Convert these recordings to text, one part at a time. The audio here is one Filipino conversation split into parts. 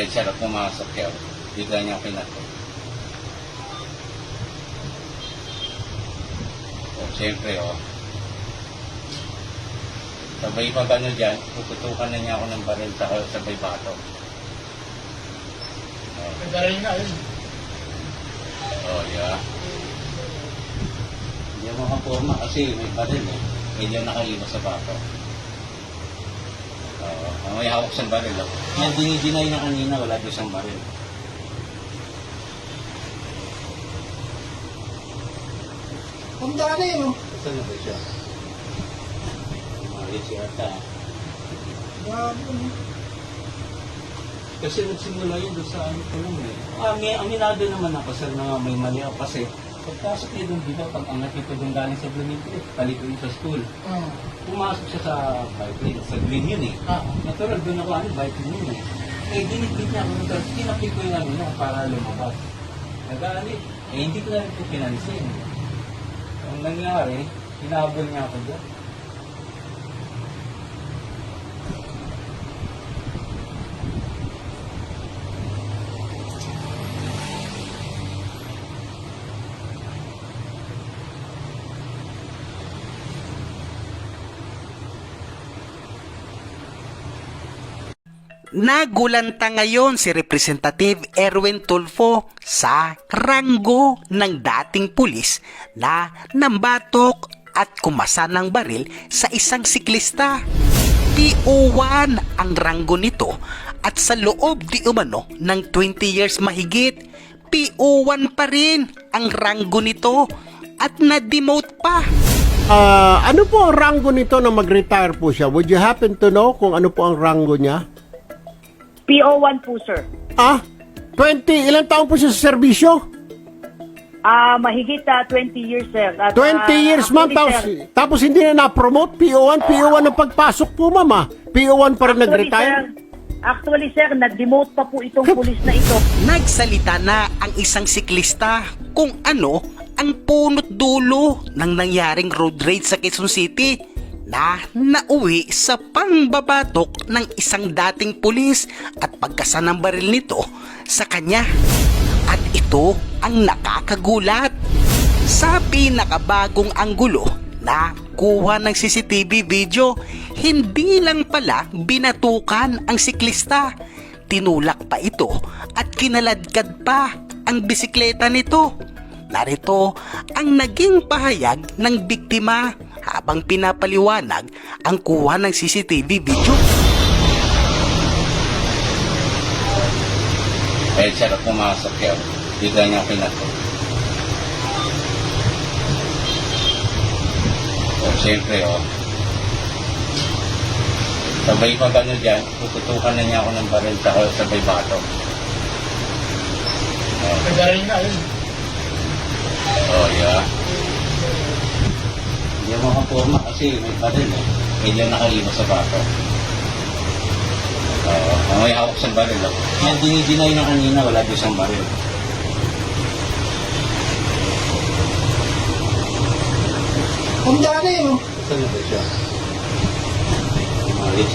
Eh, siya na pumasok siya. Bigla niya pinato. O, siyempre, oh. Sabay pag ano dyan, tututukan na niya ako ng baril sa sabay bato. Oh, Nagaling nga yun. oh yeah. Hindi ako makaporma kasi may baril eh. Medyo nakaiwas sa bato. Oo, uh, may hawak siyang baril. Oh. Yan, dinidinay na kanina, wala doon siyang baril. Ang dali yun. Saan na ba siya? Umalis yata. Grabe yun. Kasi nagsimula yun doon sa ano ko lang eh. Ah, may aminado naman ako sir na may mali ako kasi pagpasok niya doon dito, pag angat ito doon galing sa Bloomington, palit yun sa school. Ah. Pumasok siya sa bike lane, sa green yun eh. Ah. Natural doon ako ano, bike lane yun eh. Eh, dinitbit niya ako doon, tinapik ko yung ano niya para lumabas. Nagalit. Eh, hindi ko na rin ito pinansin. Ang nangyari, hinabol niya ako doon. Nagulanta ngayon si Representative Erwin Tulfo sa ranggo ng dating pulis na nambatok at kumasa ng baril sa isang siklista. PO1 ang ranggo nito at sa loob di umano ng 20 years mahigit, PO1 pa rin ang ranggo nito at na-demote pa. Ah, ano po ang rango nito na mag-retire po siya? Would you happen to know kung ano po ang rango niya? PO1 po, sir. Ah, 20, ilang taon po siya sa serbisyo? Ah, mahigit ah, 20 years, sir. At, 20 ah, years, ma'am. actually, Tapos, sir, tapos hindi na na-promote? PO1, PO1 ang pagpasok po, ma'am ah. PO1 pa rin actually, nag-retire? sir, Actually, sir, na-demote pa po itong pulis na ito. Nagsalita na ang isang siklista kung ano ang punot dulo ng nangyaring road rage sa Quezon City na nauwi sa pangbabatok ng isang dating pulis at pagkasa ng baril nito sa kanya. At ito ang nakakagulat. Sa pinakabagong anggulo na kuha ng CCTV video, hindi lang pala binatukan ang siklista. Tinulak pa ito at kinaladkad pa ang bisikleta nito. Narito ang naging pahayag ng biktima habang pinapaliwanag ang kuha ng CCTV video. Eh, siya na pumasok siya. Bigla niya pinato. O, siyempre, oh. Sabay pag ano dyan, tututukan na niya ako ng baril sa sabay bato. Nagaling nga yun. oh yeah. Hindi ako makaporma kasi may baril eh. Medyo nakaiwas sa bato. Oo, uh, may hawak sa baril. Oh. Yan, dinidinay na kanina, wala doon siyang baril. Ang dali yun. Saan na siya?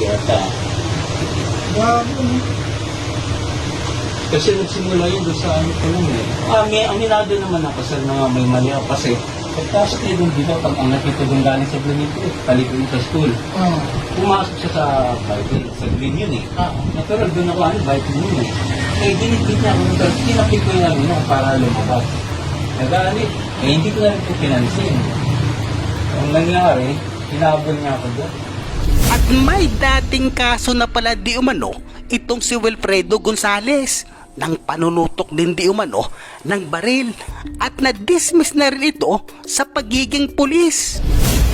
Yata. Grabe yun. Kasi nagsimula yun doon sa ano ko lang eh. Ah, may aminado naman ako sir na may mali ako kasi pagpasok niya doon dito, pag angat ito doon galing sa Bloomington, palit yun sa school. Ah. Pumasok siya sa bike lane, sa green yun eh. Ah. Natural doon ako ano, bike lane yun eh. Eh, dinitbit niya ako doon, tinapik ko yung ano niya para lumabas. Nagalit. Eh, hindi ko na rin ito pinansin. Ang nangyari, hinabol niya ako doon. At may dating kaso na pala di umano itong si Wilfredo Gonzales ng panunutok din di umano ng baril at na-dismiss na rin ito sa pagiging pulis.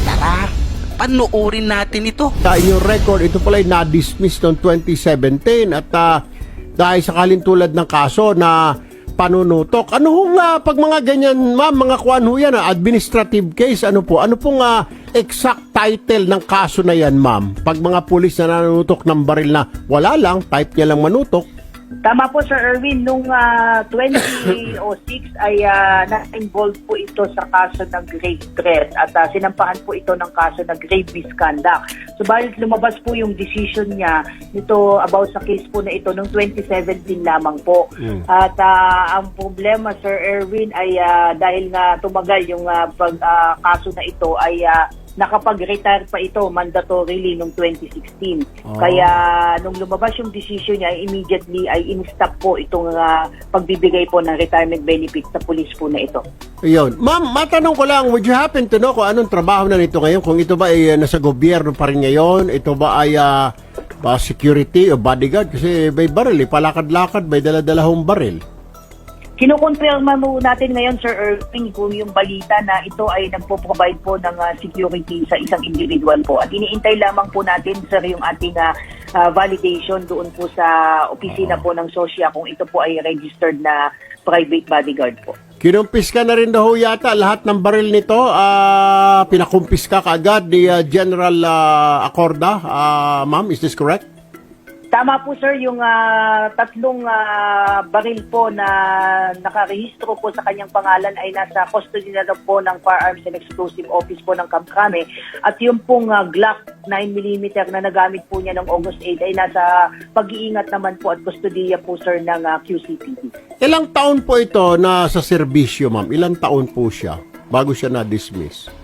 Tara, panuorin natin ito. Sa inyong record, ito pala ay na-dismiss noong 2017 at ah, dahil sa kalintulad ng kaso na panunutok. Ano hong ah, pag mga ganyan, ma'am, mga kuan ho yan, ah, administrative case, ano po? Ano pong ah, exact title ng kaso na yan, ma'am? Pag mga pulis na nanunutok ng baril na wala lang, type niya lang manutok, Tama po Sir Erwin, nung ah, 2006 ay ah, na-involve po ito sa kaso ng grave threat at ah, sinampahan po ito ng kaso ng grave misconduct. Subalit lumabas po yung decision niya nito about sa case po na ito noong 2017 lamang po. At ah, ang problema Sir Erwin ay ah, dahil nga tumagal yung ah, pag ah, kaso na ito ay ah, nakapag-retire pa ito mandatorily noong 2016. Oh. Kaya nung lumabas yung decision niya, immediately ay in-stop po itong ah, pagbibigay po ng retirement benefit sa pulis po na ito. Ayun. Ma'am, matanong ko lang, would you happen to know kung anong trabaho na nito ngayon? Kung ito ba ay uh, nasa gobyerno pa rin ngayon? Ito ba ay uh, ba security o bodyguard? Kasi may baril, eh. palakad-lakad, may dala-dalahong baril. Kinukonfirma mo natin ngayon, Sir Irving, kung yung balita na ito ay nagpo-provide po ng ah, security sa isang individual po. At iniintay lamang po natin, Sir, yung ating ah, validation doon po sa opisina po ng SOSYA kung ito po ay registered na private bodyguard po. Kinumpis ka na rin daw yata lahat ng baril nito. ah pinakumpis ka kaagad ni ah, General ah, Acorda. Ah, Ma'am, is this correct? Tama po sir, yung ah, tatlong ah, baril po na nakarehistro po sa kanyang pangalan ay nasa custody na daw po ng Firearms and Exclusive Office po ng Kamkrame. At yung pong ah, Glock 9mm na nagamit po niya ng August 8 ay nasa pag-iingat naman po at kustodiya po sir ng ah, QCPD. Ilang taon po ito na sa serbisyo, ma'am? Ilang taon po siya bago siya na-dismiss?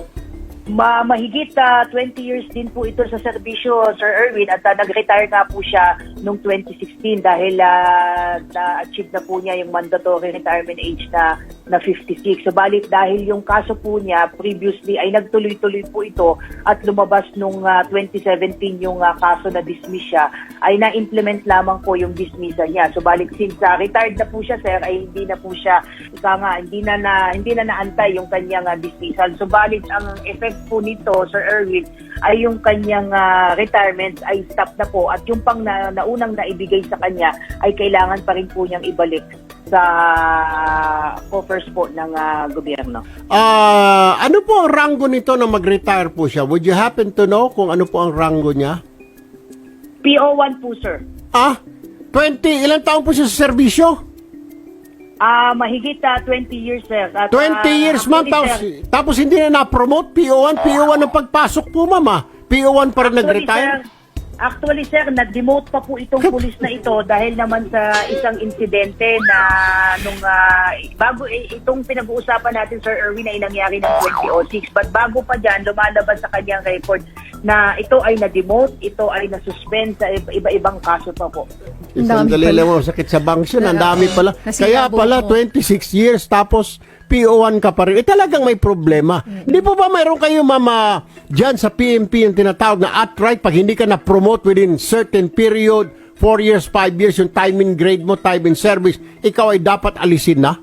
Ma mahigit ah, 20 years din po ito sa serbisyo, Sir Erwin, at ah, nag-retire nga po siya noong 2016 dahil ah, na-achieve na po niya yung mandatory retirement age na, na 56. So balik dahil yung kaso po niya previously ay nagtuloy-tuloy po ito at lumabas nung ah, 2017 yung ah, kaso na dismiss siya, ay na-implement lamang po yung dismissal niya. So balik since ah, retired na po siya, sir, ay hindi na po siya, ika nga, hindi na, na, hindi na naantay yung kanyang ah, dismissal. So balik ang effect po nito, Sir Erwin, ay yung kanyang ah, retirement ay stop na po at yung pang na, naunang naibigay sa kanya ay kailangan pa rin po niyang ibalik sa coffers po ng ah, gobyerno. Ah, ano po ang rango nito na mag-retire po siya? Would you happen to know kung ano po ang rango niya? PO1 po, sir. Ah, 20, ilang taon po siya sa serbisyo? Ah, mahigit ah, 20 years, sir. At, 20 ah, years, ma'am. actually, Tapos, sir, tapos hindi na na-promote. PO1, PO1 ang pagpasok po, ma'am. ah. PO1 pa rin nag-retire. Sir, actually, sir, na-demote pa po itong pulis na ito dahil naman sa isang insidente na nung ah, bago eh, itong pinag-uusapan natin, Sir Erwin, ay nangyari ng 2006. But bago pa dyan, lumalabas sa kanyang record na ito ay na-demote, ito ay na-suspend sa iba- iba-ibang kaso pa po. Isang dali lang mo, sakit sa banks yun. Ang dami pala. Nasira Kaya pala, mo. 26 years, tapos PO1 ka pa rin. Eh, talagang may problema. Hindi po ba mayroon kayo, mama, dyan sa PMP yung tinatawag na outright, pag hindi ka na-promote within certain period, 4 years, 5 years, yung time in grade mo, time in service, ikaw ay dapat alisin na?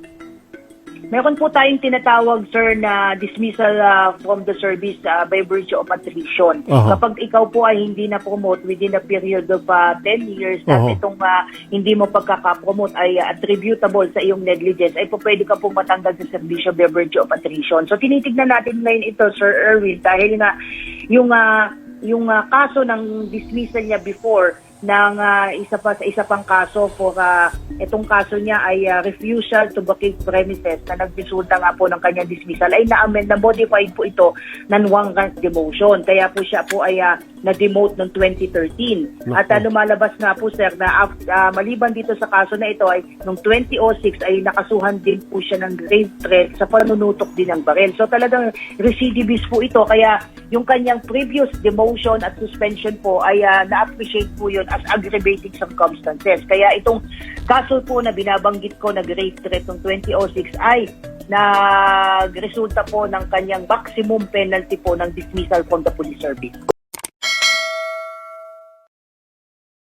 Meron po tayong tinatawag, sir, na dismissal ah, from the service ah, by virtue of attrition. Aha. Kapag ikaw po ay hindi na-promote within a period of ah, 10 years at Aha. itong ah, hindi mo pagkakapromote ay ah, attributable sa iyong negligence, ay po pwede ka pong matanggal sa servisyo by virtue of attrition. So tinitignan natin ngayon ito, Sir Erwin, dahil nga yung ah, yung ah, kaso ng dismissal niya before ng ah, isa pa sa isa pang kaso for ah, itong kaso niya ay ah, refusal to vacate premises na nagresulta nga po ng kanyang dismissal. Ay na-amend na modified po ito ng one rank demotion. Kaya po siya po ay ah, na-demote noong 2013 at ah, lumalabas nga po sir na ah, maliban dito sa kaso na ito ay noong 2006 ay nakasuhan din po siya ng grave threat sa panunutok din ng baril so talagang recidivist po ito kaya yung kanyang previous demotion at suspension po ay ah, na-appreciate po yun as aggravating circumstances. Kaya itong kaso po na binabanggit ko na grave threat ng 2006 ay nagresulta po ng kanyang maximum penalty po ng dismissal from the police service.